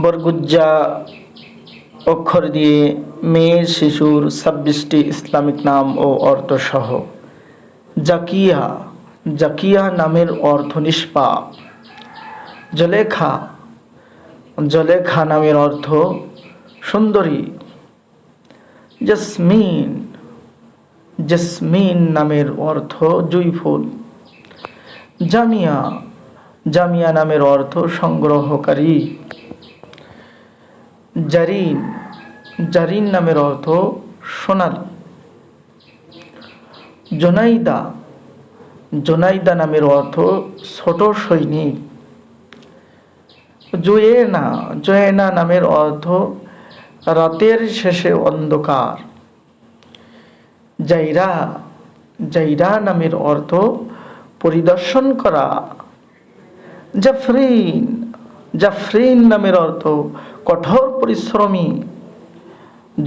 বরগুজ্জা অক্ষর দিয়ে মেয়ে শিশুর ছাব্বিশটি ইসলামিক নাম ও অর্থ সহ জাকিয়া জাকিয়া নামের অর্থ নিষ্পাপ। জলেখা জলেখা নামের অর্থ সুন্দরী। জসমিন জসমিন নামের অর্থ জুই ফুল জামিয়া জামিয়া নামের অর্থ সংগ্রহকারী। জারিন জারিন নামের অর্থ সোনালী। জোনাইদা জোনাইদা নামের অর্থ ছোট সৈনিক। জোয়েনা জোয়েনা নামের অর্থ রাতের শেষে অন্ধকার। জাইরা জাইরা নামের অর্থ পরিদর্শন করা। জাফরিন জাফরিন নামের অর্থ কঠোর পরিশ্রমী।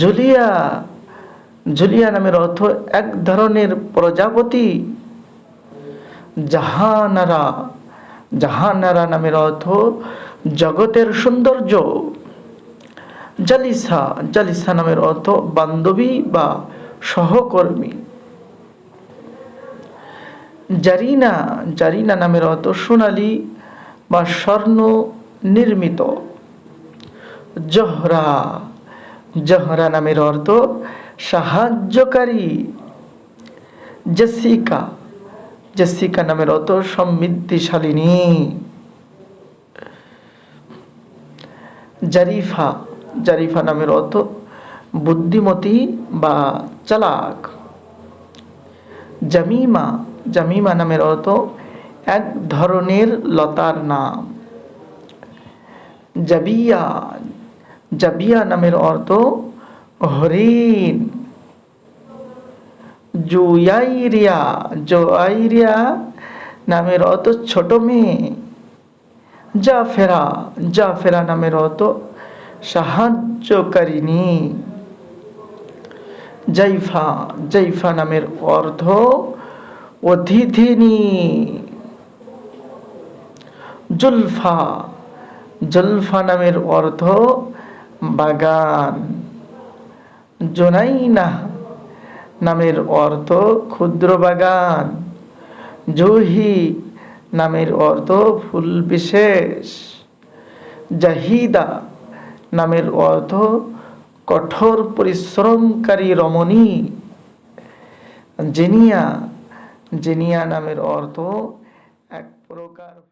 জুলিয়া জুলিয়া নামের অর্থ এক ধরনের প্রজাপতি। জাহানারা জাহানারা নামের অর্থ জগতের সৌন্দর্য। জালিসা জালিসা নামের অর্থ বান্ধবী বা সহকর্মী। জারিনা জারিনা নামের অর্থ সোনালী বা স্বর্ণ নির্মিত। জহরা। জহরা নামের অর্থ সাহায্যকারী। জেসিকা। জেসিকা নামের অর্থ সমৃদ্ধিশালিনী। জারিফা। জারিফা নামের অর্থ বুদ্ধিমতী বা চালাক। জামিমা। জামিমা নামের অর্থ এক ধরনের লতার নাম। জাবিয়া জাবিয়া নামের অর্থ হরিণ। জুয়াইরিয়া, জোয়াইরিয়া নামের অর্থ ছোট মেয়ে। জাফেরা জাফেরা নামের অর্থ সাহায্যকারিণী। জাইফা জাইফা নামের অর্থ অতিথিনী। জুলফা জুলফা নামের অর্থ বাগান। জোনাইনা নামের অর্থ ক্ষুদ্র বাগান। জহি নামের অর্থ ফুল বিশেষ। জাহিদা নামের অর্থ কঠোর পরিশ্রমকারী রমণী। জেনিয়া জেনিয়া নামের অর্থ এক প্রকার